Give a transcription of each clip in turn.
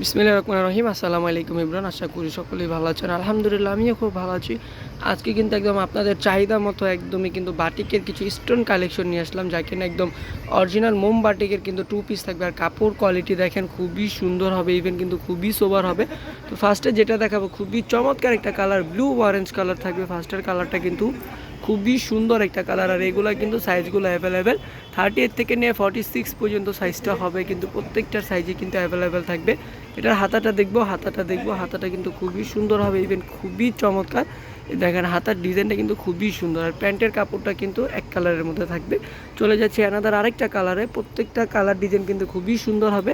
বিসমিল্লাহির রহমানির রহিম আসসালামু আলাইকুম ইমরান আশা করি সকলেই ভালো আছেন। আলহামদুলিল্লাহ, আমিও খুব ভালো আছি। আজকে কিন্তু একদম আপনাদের চাহিদা মতো একদমই কিন্তু বাটিকের কিছু স্টোন কালেকশন নিয়ে আসলাম যা কিনা একদম অরিজিনাল মোম বাটিকের কিন্তু টু পিস থাকবে। আর কাপড় কোয়ালিটি দেখেন, খুবই সুন্দর হবে ইভেন কিন্তু খুবই সোবার হবে। তো ফার্স্টে যেটা দেখাবো, খুবই চমৎকার একটা কালার ব্লু অরেঞ্জ কালার থাকবে। ফার্স্টের কালারটা কিন্তু খুবই সুন্দর একটা কালার আর এগুলো কিন্তু সাইজগুলো অ্যাভেলেবেল থার্টি এইট থেকে নিয়ে ফর্টি সিক্স পর্যন্ত সাইজটা হবে, কিন্তু প্রত্যেকটার সাইজে কিন্তু অ্যাভেলেবেল থাকবে। এটার হাতাটা দেখব হাতাটা দেখব, হাতাটা কিন্তু খুবই সুন্দর হবে ইভেন খুবই চমৎকার। দেখেন, হাতার ডিজাইনটা কিন্তু খুবই সুন্দর, আর প্যান্টের কাপড়টা কিন্তু এক কালারের মধ্যে থাকবে। চলে যাচ্ছে অ্যানাদার আরেকটা কালারে প্রত্যেকটা কালার ডিজাইন কিন্তু খুবই সুন্দর হবে,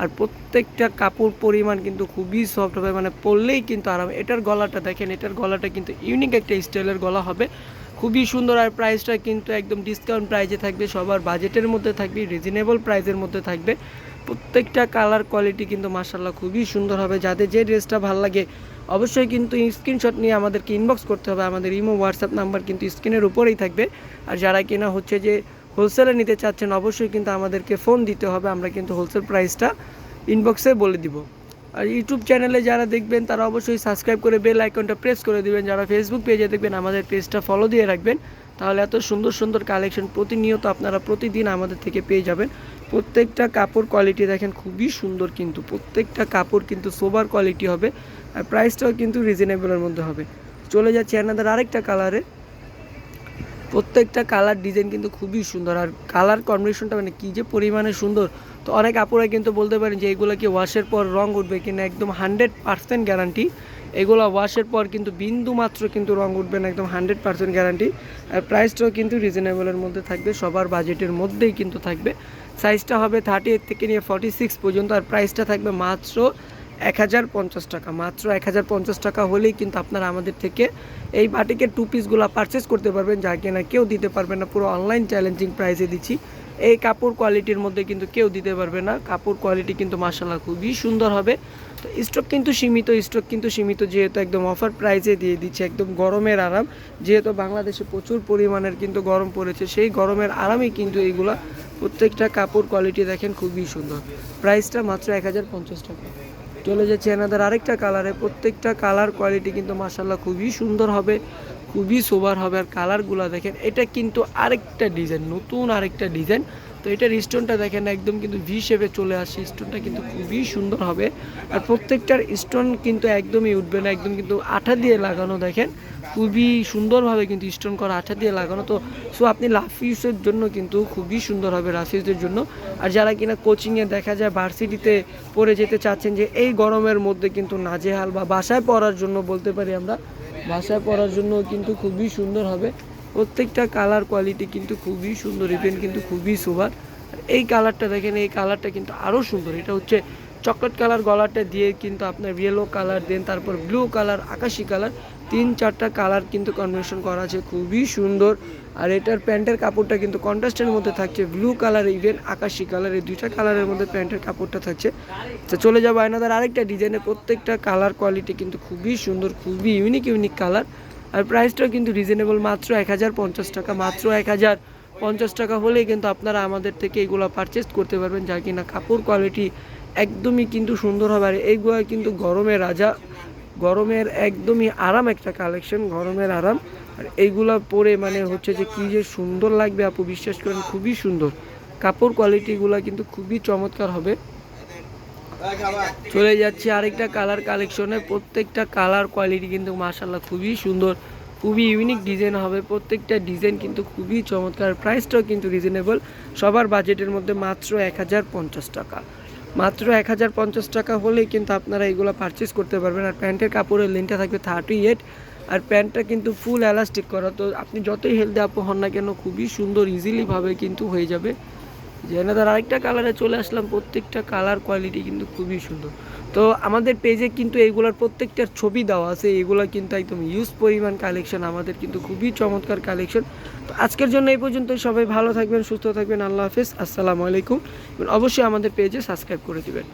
আর প্রত্যেকটা কাপড় পরিমাণ কিন্তু খুবই সফট হবে মানে পরলেই কিন্তু আরাম। এটার গলাটা দেখেন, এটার গলাটা কিন্তু ইউনিক একটা স্টাইলের গলা হবে। খুবই সুন্দর আর প্রাইসটা কিন্তু একদম ডিসকাউন্ট প্রাইজে থাকবে, সবার বাজেটের মধ্যে থাকবে রিজনেবল প্রাইসের মধ্যে থাকবে। প্রত্যেকটা কালার কোয়ালিটি কিন্তু মার্শাল্লাহ খুবই সুন্দর হবে। যাদের যে ড্রেসটা ভালো লাগে, অবশ্যই কিন্তু স্ক্রিনশট নিয়ে আমাদেরকে ইনবক্স করতে হবে। আমাদের ইমো হোয়াটসঅ্যাপ নাম্বার কিন্তু স্ক্রিনের উপরেই থাকবে। আর যারা কিনা হচ্ছে যে হোলসেলে নিতে চাচ্ছেন, অবশ্যই কিন্তু আমাদেরকে ফোন দিতে হবে। আমরা কিন্তু হোলসেল প্রাইসটা ইনবক্সে বলে দিব। আর ইউটিউব চ্যানেলে যারা দেখবেন, তারা অবশ্যই সাবস্ক্রাইব করে বেল আইকনটা প্রেস করে দিবেন। যারা ফেসবুক পেজে দেখবেন, আমাদের পেজটা ফলো দিয়ে রাখবেন। তাহলে এত সুন্দর সুন্দর কালেকশন প্রতিনিয়ত আপনারা প্রতিদিন আমাদের থেকে পেয়ে যাবেন। প্রত্যেকটা কাপড় কোয়ালিটি দেখেন, খুবই সুন্দর কিন্তু। প্রত্যেকটা কাপড় কিন্তু সোবার কোয়ালিটি হবে আর প্রাইসটাও কিন্তু রিজনেবলের মধ্যে হবে। চলে যাচ্ছে এনাদের আরেকটা কালারে প্রত্যেকটা কালার ডিজাইন কিন্তু খুবই সুন্দর। আর কালার কম্বিনেশনটা মানে কী যে পরিমাণে সুন্দর। তো অনেক আপুরা কিন্তু বলতে পারেন যে এগুলো কি ওয়াশের পর রং উঠবে কিনা একদম হান্ড্রেড পার্সেন্ট গ্যারান্টি। এগুলো ওয়াশের পর কিন্তু বিন্দু মাত্র কিন্তু রং উঠবে না, একদম হান্ড্রেড পার্সেন্ট গ্যারান্টি। আর প্রাইসটাও কিন্তু রিজনেবলের মধ্যে থাকবে, সবার বাজেটের মধ্যেই কিন্তু থাকবে। সাইজটা হবে থার্টি এইট থেকে নিয়ে ফর্টি সিক্স পর্যন্ত, আর প্রাইসটা থাকবে মাত্র এক হাজার পঞ্চাশ টাকা। মাত্র এক হাজার পঞ্চাশ টাকা হলেই কিন্তু আপনারা আমাদের থেকে এই বাটিকের টু পিসগুলো পারচেস করতে পারবেন, যা কিনা কেউ দিতে পারবে না, পুরো অনলাইন চ্যালেঞ্জিং প্রাইসে দিচ্ছি। এই কাপড় কোয়ালিটির মধ্যে কিন্তু কেউ দিতে পারবে না। কাপড় কোয়ালিটি কিন্তু মাসাল্লাহ খুবই সুন্দর হবে। তো স্টক কিন্তু সীমিত, স্টক কিন্তু সীমিত যেহেতু একদম অফার প্রাইসে দিয়ে দিচ্ছে, একদম গরমের আরাম। যেহেতু বাংলাদেশে প্রচুর পরিমাণের কিন্তু গরম পড়েছে, সেই গরমের আরামই কিন্তু এইগুলা। প্রত্যেকটা কাপড় কোয়ালিটি দেখেন খুবই সুন্দর। প্রাইসটা মাত্র এক হাজার পঞ্চাশ টাকা। চলে যাচ্ছে এনাদের আরেকটা কালারে প্রত্যেকটা কালার কোয়ালিটি কিন্তু মাসাল্লাহ খুবই সুন্দর হবে। খুবই সোবার হবে আর কালারগুলো দেখেন, এটা কিন্তু আরেকটা ডিজাইন নতুন আরেকটা ডিজাইন তো এটার স্টোনটা দেখেন একদম কিন্তু ভি শেপে চলে আসছে স্টোনটা কিন্তু খুবই সুন্দর হবে। আর প্রত্যেকটার স্টোন কিন্তু একদমই উঠবে না, একদম কিন্তু আঠা দিয়ে লাগানো দেখেন। খুবই সুন্দরভাবে কিন্তু স্টোন করা, আঠা দিয়ে লাগানো। তো সো আপনি লাফ ইউসের জন্য কিন্তু খুবই সুন্দর হবে রাফিউজের জন্য। আর যারা কিনা কোচিংয়ে দেখা যায় ভার্সিটিতে পড়ে যেতে চাচ্ছেন যে, এই গরমের মধ্যে কিন্তু নাজেহাল বা বাসায় পড়ার জন্য বলতে পারি আমরা বাসায় পড়ার জন্য কিন্তু খুবই সুন্দর হবে। প্রত্যেকটা কালার কোয়ালিটি কিন্তু খুবই সুন্দর ইভেন কিন্তু খুবই সুবার এই কালারটা দেখেন, এই কালারটা কিন্তু আরও সুন্দর। এটা হচ্ছে চকলেট কালার গলাটা দিয়ে কিন্তু আপনার ইয়েলো কালার দেন তারপর ব্লু কালার আকাশি কালার তিন চারটা কালার কিন্তু কনভেনশন করা আছে, খুবই সুন্দর। আর এটার প্যান্টের কাপড়টা কিন্তু কন্ট্রাস্টের মধ্যে থাকছে ব্লু কালার ইভেন আকাশি কালার এই দুইটা কালারের মধ্যে প্যান্টের কাপড়টা থাকছে। তো চলে যাব আয়নাদার আরেকটা ডিজাইনের প্রত্যেকটা কালার কোয়ালিটি কিন্তু খুবই সুন্দর, খুবই ইউনিক ইউনিক কালার আর প্রাইসটাও কিন্তু রিজনেবল মাত্র এক হাজার পঞ্চাশ টাকা, মাত্র এক হাজার পঞ্চাশ টাকা হলেই কিন্তু আপনারা আমাদের থেকে এগুলো পারচেস করতে পারবেন, যা কিনা কাপড় কোয়ালিটি একদমই কিন্তু সুন্দর হবে। আর এইগুলো কিন্তু গরমের রাজা। গরমের একদমই আরাম একটা কালেকশন গরমের আরাম। আর এইগুলো পরে মানে হচ্ছে যে কী যে সুন্দর লাগবে আপু, বিশ্বাস করেন খুবই সুন্দর। কাপড় কোয়ালিটিগুলো কিন্তু খুবই চমৎকার হবে। চলে যাচ্ছি আরেকটা কালার কালেকশনে প্রত্যেকটা কালার কোয়ালিটি কিন্তু মাশাল্লাহ খুবই সুন্দর। খুবই ইউনিক ডিজাইন হবে। প্রত্যেকটা ডিজাইন কিন্তু খুবই চমৎকার। প্রাইসটাও কিন্তু রিজনেবল সবার বাজেটের মধ্যে মাত্র এক হাজার পঞ্চাশ টাকা। মাত্র এক হাজার পঞ্চাশ টাকা হলেই কিন্তু আপনারা এগুলো পারচেস করতে পারবেন। আর প্যান্টের কাপড়ের লেনটা থাকবে থার্টি এইট আর প্যান্টটা কিন্তু ফুল এলাস্টিক করা। তো আপনি যতই হেলদি আপু হন না কেন, খুবই সুন্দর ইজিলিভাবে কিন্তু হয়ে যাবে। জেনাদার, আরেকটা কালারে চলে আসলাম, প্রত্যেকটা কালার কোয়ালিটি কিন্তু খুবই সুন্দর। তো আমাদের পেজে কিন্তু এইগুলোর প্রত্যেকটার ছবি দেওয়া আছে এগুলো কিন্তু একদম ইউজ পরিমাণ কালেকশন আমাদের কিন্তু খুবই চমৎকার কালেকশন তো আজকের জন্য এই পর্যন্ত, সবাই ভালো থাকবেন, সুস্থ থাকবেন, আল্লাহ হাফেজ, আসসালামু আলাইকুম। এবং অবশ্যই আমাদের পেজে সাবস্ক্রাইব করে দিবেন।